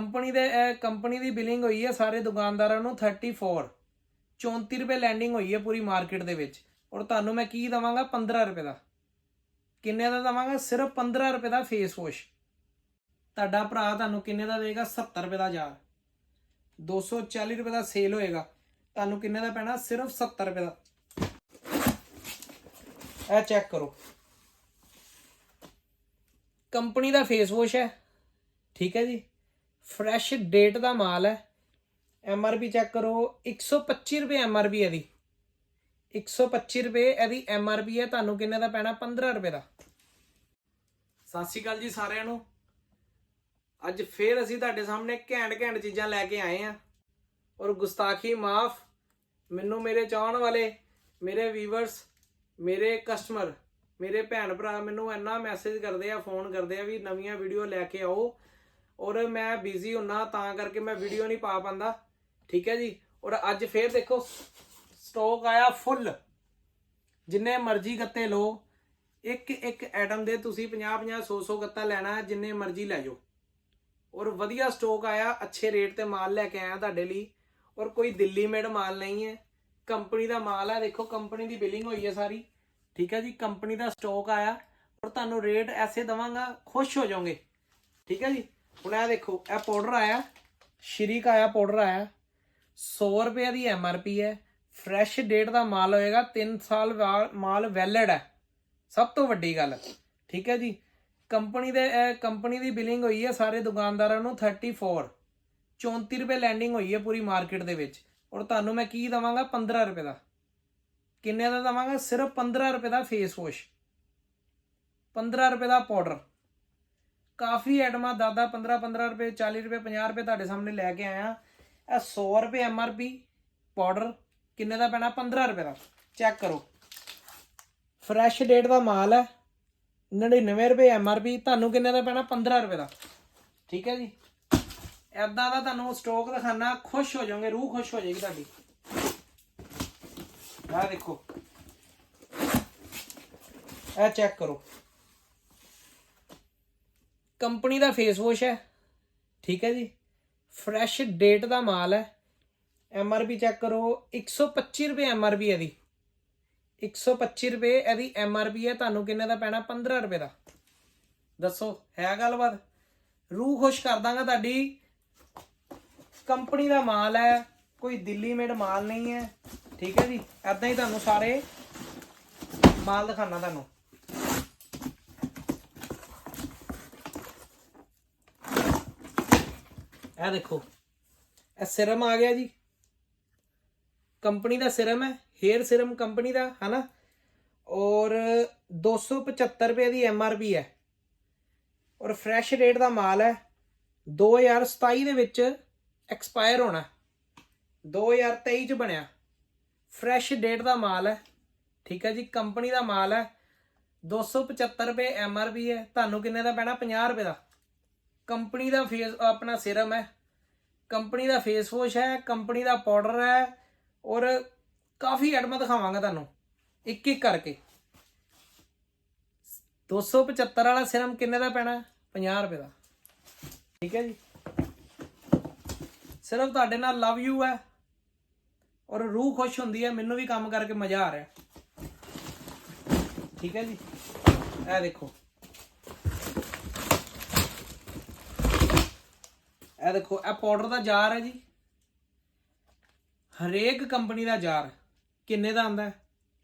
Company ਦੇ company ਦੀ billing ਹੋਈ ਹੈ ਸਾਰੇ ਦੁਕਾਨਦਾਰਾਂ ਨੂੰ 34 34 ਰੁਪਏ ਲੈਂਡਿੰਗ ਹੋਈ ਹੈ ਪੂਰੀ ਮਾਰਕੀਟ ਦੇ ਵਿੱਚ। ਔਰ ਤੁਹਾਨੂੰ ਮੈਂ ਕੀ ਦਵਾਂਗਾ? 15 ਰੁਪਏ ਦਾ। ਕਿੰਨੇ ਦਾ ਦਵਾਂਗਾ? ਸਿਰਫ 15 ਰੁਪਏ ਦਾ ਫੇਸ ਵਾਸ਼ ਤੁਹਾਡਾ ਭਰਾ ਤੁਹਾਨੂੰ ਕਿੰਨੇ ਦਾ ਦੇਗਾ? 70 ਰੁਪਏ ਦਾ ਯਾਰ 240 ਰੁਪਏ ਦਾ ਸੇਲ ਹੋਏਗਾ। ਤੁਹਾਨੂੰ ਕਿੰਨੇ ਦਾ ਪੈਣਾ? ਸਿਰਫ 70 ਰੁਪਏ ਦਾ। ਇਹ ਚੈੱਕ ਕਰੋ। ਕੰਪਨੀ ਦਾ ਫੇਸ ਵਾਸ਼ ਹੈ। ਠੀਕ ਹੈ ਜੀ? ਫਰੈਸ਼ ਡੇਟ ਦਾ ਮਾਲ ਹੈ। ਐਮ ਆਰ ਪੀ ਚੈੱਕ ਕਰੋ। 125 ਰੁਪਏ ਐਮ ਆਰ ਪੀ ਇਹਦੀ। 125 ਰੁਪਏ ਇਹਦੀ ਐਮ ਆਰ ਪੀ ਹੈ। ਤੁਹਾਨੂੰ ਕਿੰਨੇ ਦਾ ਪੈਣਾ? 15 ਰੁਪਏ ਦਾ। ਸਤਿ ਸ਼੍ਰੀ ਅਕਾਲ ਜੀ ਸਾਰਿਆਂ ਨੂੰ। ਅੱਜ ਫੇਰ ਅਸੀਂ ਤੁਹਾਡੇ ਸਾਹਮਣੇ ਘੈਂਟ ਘੈਂਟ ਚੀਜ਼ਾਂ ਲੈ ਕੇ ਆਏ ਆ ਔਰ ਗੁਸਤਾਖੀ ਮਾਫ। ਮੈਨੂੰ ਮੇਰੇ ਚਾਹਣ ਵਾਲੇ, ਮੇਰੇ ਵੀਵਰਸ ਮੇਰੇ ਕਸਟਮਰ ਮੇਰੇ ਭੈਣ ਭਰਾ ਮੈਨੂੰ ਇੰਨਾ ਮੈਸੇਜ ਕਰਦੇ ਆ ਫੋਨ ਕਰਦੇ ਆ ਵੀ ਨਵੀਆਂ ਵੀਡੀਓ ਲੈ ਕੇ ਆਓ। ਔਰ ਮੈਂ ਬਿਜ਼ੀ ਹੁੰਨਾ, ਤਾਂ ਕਰਕੇ ਮੈਂ ਵੀਡੀਓ ਨਹੀਂ ਪਾ ਪਾਂਦਾ। ਠੀਕ ਹੈ ਜੀ? ਔਰ ਅੱਜ ਫੇਰ ਦੇਖੋ ਸਟਾਕ ਆਇਆ ਫੁੱਲ ਜਿੰਨੇ ਮਰਜ਼ੀ ਗੱਤੇ ਲਓ ਇੱਕ ਇੱਕ ਐਟਮ ਦੇ ਤੁਸੀਂ 50 50 100 100 ਗੱਤਾ ਲੈਣਾ ਹੈ ਜਿੰਨੇ ਮਰਜ਼ੀ ਲੈ ਜਾਓ। ਔਰ ਵਧੀਆ ਸਟਾਕ ਆਇਆ, ਅੱਛੇ ਰੇਟ ਤੇ ਮਾਲ ਲੈ ਕੇ ਆਇਆ ਤੁਹਾਡੇ ਲਈ। ਔਰ ਕੋਈ ਦਿੱਲੀ ਮੇਡ ਮਾਲ ਨਹੀਂ ਹੈ। ਕੰਪਨੀ ਦਾ ਮਾਲ ਹੈ ਦੇਖੋ ਕੰਪਨੀ ਦੀ ਬਿਲਿੰਗ ਹੋਈ ਹੈ ਸਾਰੀ। ਠੀਕ ਹੈ ਜੀ? ਕੰਪਨੀ ਦਾ ਸਟਾਕ ਆਇਆ। ਔਰ ਤੁਹਾਨੂੰ ਰੇਟ ਐਸੇ ਦਵਾਂਗਾ, ਖੁਸ਼ ਹੋ ਜਾਓਗੇ। ਠੀਕ ਹੈ ਜੀ? ਹੁਣ ਇਹ ਦੇਖੋ ਇਹ ਪਾਊਡਰ ਆਇਆ ਸ਼੍ਰੀ ਕਾ ਆਇਆ ਪਾਊਡਰ ਆਇਆ 100 ਰੁਪਏ ਦੀ ਐਮ ਆਰ ਪੀ ਹੈ ਫਰੈਸ਼ ਡੇਟ ਦਾ ਮਾਲ ਹੋਏਗਾ 3 ਸਾਲ ਵਾ- ਮਾਲ ਵੈਲਿਡ ਹੈ, ਸਭ ਤੋਂ ਵੱਡੀ ਗੱਲ, ਠੀਕ ਹੈ ਜੀ? ਕੰਪਨੀ ਦੇ ਕੰਪਨੀ ਦੀ ਬਿਲਿੰਗ ਹੋਈ ਹੈ ਸਾਰੇ ਦੁਕਾਨਦਾਰਾਂ ਨੂੰ 34 34 ਰੁਪਏ ਲੈਂਡਿੰਗ ਹੋਈ ਹੈ ਪੂਰੀ ਮਾਰਕੀਟ ਦੇ ਵਿੱਚ, ਔਰ ਤੁਹਾਨੂੰ ਮੈਂ ਕੀ ਦਵਾਂਗਾ? 15 ਰੁਪਏ ਦਾ। ਕਿੰਨੇ ਦਾ ਦਵਾਂਗਾ? ਸਿਰਫ 15 ਰੁਪਏ ਦਾ ਫੇਸ ਵਾਸ਼ 15 ਰੁਪਏ ਦਾ ਪਾਊਡਰ ਕਾਫੀ ਐਟਮਾਂ ਦਾਦਾ 15 15 ਰੁਪਏ 40 ਰੁਪਏ 50 ਰੁਪਏ ਤੁਹਾਡੇ ਸਾਹਮਣੇ ਲੈ ਕੇ ਆਇਆ। ਇਹ 100 ਰੁਪਏ ਐਮ ਆਰ ਪੀ ਪਾਊਡਰ ਕਿੰਨੇ ਦਾ ਪੈਣਾ? 15 ਰੁਪਏ ਦਾ। ਚੈੱਕ ਕਰੋ। ਫਰੈਸ਼ ਡੇਟ ਦਾ ਮਾਲ ਹੈ। 99 ਰੁਪਏ ਐਮ ਆਰ ਪੀ ਤੁਹਾਨੂੰ ਕਿੰਨੇ ਦਾ ਪੈਣਾ? 15 ਰੁਪਏ ਦਾ। ਠੀਕ ਹੈ ਜੀ? ਐਦਾਂ ਦਾ ਤੁਹਾਨੂੰ ਸਟਾਕ ਦਿਖਾਣਾ ਖੁਸ਼ ਹੋ ਜਾਓਗੇ, ਰੂਹ ਖੁਸ਼ ਹੋ ਜਾਏਗੀ ਤੁਹਾਡੀ। ਆਹ ਦੇਖੋ। ਇਹ ਚੈੱਕ ਕਰੋ। ਕੰਪਨੀ ਦਾ ਫੇਸ ਵਾਸ਼ ਹੈ। ਠੀਕ ਹੈ ਜੀ। ਫਰੈਸ਼ ਡੇਟ ਦਾ ਮਾਲ ਹੈ। ਐਮ ਆਰ ਪੀ ਚੈੱਕ ਕਰੋ। 125 ਰੁਪਏ ਐਮ ਆਰ ਪੀ ਇਹਦੀ। 125 ਰੁਪਏ ਇਹਦੀ ਐਮ ਆਰ ਪੀ ਹੈ। ਤੁਹਾਨੂੰ ਕਿੰਨੇ ਦਾ ਪੈਣਾ? 15 ਰੁਪਏ ਦਾ। ਦੱਸੋ, ਹੈ ਗੱਲਬਾਤ? ਰੂਹ ਖੁਸ਼ ਕਰ ਦਾਂਗਾ ਤੁਹਾਡੀ। ਕੰਪਨੀ ਦਾ ਮਾਲ ਹੈ। ਕੋਈ ਦਿੱਲੀ ਮੇਡ ਮਾਲ ਨਹੀਂ ਹੈ। ਠੀਕ ਹੈ ਜੀ। ਐਦਾਂ ਹੀ ਤੁਹਾਨੂੰ ਸਾਰੇ ਮਾਲ ਦਿਖਾਣਾ ਤੁਹਾਨੂੰ। ਇਹ ਦੇਖੋ, ਇਹ ਸਿਰਮ ਆ ਗਿਆ ਜੀ। ਕੰਪਨੀ ਦਾ ਸਿਰਮ ਹੈ, ਹੇਅਰ ਸਿਰਮ ਕੰਪਨੀ ਦਾ, ਹਨਾ? ਔਰ 275 ਰੁਪਏ ਦੀ ਐਮ ਆਰ ਪੀ ਹੈ। ਔਰ ਫਰੈਸ਼ ਰੇਟ ਦਾ ਮਾਲ ਹੈ 2027 ਦੇ ਵਿੱਚ ਐਕਸਪਾਇਰ ਹੋਣਾ। 2023 ਚ ਬਣਿਆ। ਫਰੈਸ਼ ਡੇਟ ਦਾ ਮਾਲ ਹੈ, ਠੀਕ ਹੈ ਜੀ? ਕੰਪਨੀ ਦਾ ਮਾਲ ਹੈ 275 ਰੁਪਏ ਐਮ ਆਰ ਪੀ ਹੈ। ਤੁਹਾਨੂੰ ਕਿੰਨੇ ਦਾ ਪੈਣਾ? 50 ਰੁਪਏ ਦਾ। ਕੰਪਨੀ ਦਾ ਫੇਸ ਆਪਣਾ ਸਿਰਮ ਹੈ। ਕੰਪਨੀ ਦਾ ਫੇਸ ਵਾਸ਼ ਹੈ, ਕੰਪਨੀ ਦਾ ਪਾਊਡਰ ਹੈ ਔਰ ਕਾਫੀ ਐਡਮਾਂ ਦਿਖਾਵਾਂਗਾ ਤੁਹਾਨੂੰ, ਇੱਕ ਇੱਕ ਕਰਕੇ। 275 ਵਾਲਾ ਸਿਰਮ ਕਿੰਨੇ ਦਾ ਪੈਣਾ? 50 ਰੁਪਏ ਦਾ। ਠੀਕ ਹੈ ਜੀ। ਸਿਰਫ ਤੁਹਾਡੇ ਨਾਲ ਲਵ ਯੂ ਹੈ ਔਰ ਰੂਹ ਖੁਸ਼ ਹੁੰਦੀ ਹੈ, ਮੈਨੂੰ ਵੀ ਕੰਮ ਕਰਕੇ ਮਜ਼ਾ ਆ ਰਿਹਾ। ਠੀਕ ਹੈ ਜੀ। ਇਹ ਦੇਖੋ। ਇਹ ਦੇਖੋ, ਇਹ ਪਾਊਡਰ ਦਾ ਜਾਰ ਹੈ ਜੀ। ਹਰੇਕ ਕੰਪਨੀ ਦਾ ਜਾਰ ਕਿੰਨੇ ਦਾ ਆਂਦਾ ਹੈ?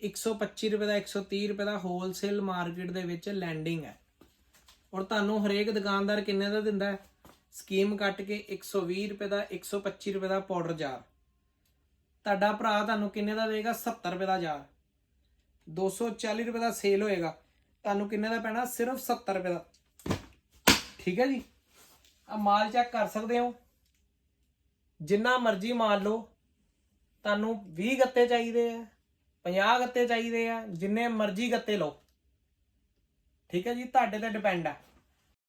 125 ਰੁਪਏ ਦਾ 130 ਰੁਪਏ ਦਾ ਹੋਲਸੇਲ ਮਾਰਕੀਟ ਦੇ ਵਿੱਚ ਲੈਂਡਿੰਗ ਹੈ। ਔਰ ਤੁਹਾਨੂੰ ਹਰੇਕ ਦੁਕਾਨਦਾਰ ਕਿੰਨੇ ਦਾ ਦਿੰਦਾ ਹੈ? ਸਕੀਮ ਕੱਟ ਕੇ 120 ਰੁਪਏ ਦਾ 125 ਰੁਪਏ ਦਾ ਪਾਊਡਰ ਜਾਰ ਤੁਹਾਡਾ ਭਰਾ ਤੁਹਾਨੂੰ ਕਿੰਨੇ ਦਾ ਦੇਗਾ 70 ਰੁਪਏ ਦਾ ਜਾਰ 240 ਰੁਪਏ ਦਾ ਸੇਲ ਹੋਏਗਾ। ਤੁਹਾਨੂੰ ਕਿੰਨੇ ਦਾ ਪੈਣਾ? ਸਿਰਫ 70 ਰੁਪਏ ਦਾ। ਠੀਕ ਹੈ ਜੀ? ਆ ਮਾਲ ਚੈੱਕ ਕਰ ਸਕਦੇ ਹੋ। ਜਿੰਨਾ ਮਰਜ਼ੀ ਮਾਲ ਲਓ, ਤੁਹਾਨੂੰ 20 ਗੱਤੇ ਚਾਹੀਦੇ ਆ 50 ਗੱਤੇ ਚਾਹੀਦੇ ਆ, ਜਿੰਨੇ ਮਰਜ਼ੀ ਗੱਤੇ ਲਓ। ਠੀਕ ਹੈ ਜੀ, ਤੁਹਾਡੇ ਤੇ ਡਿਪੈਂਡ ਹੈ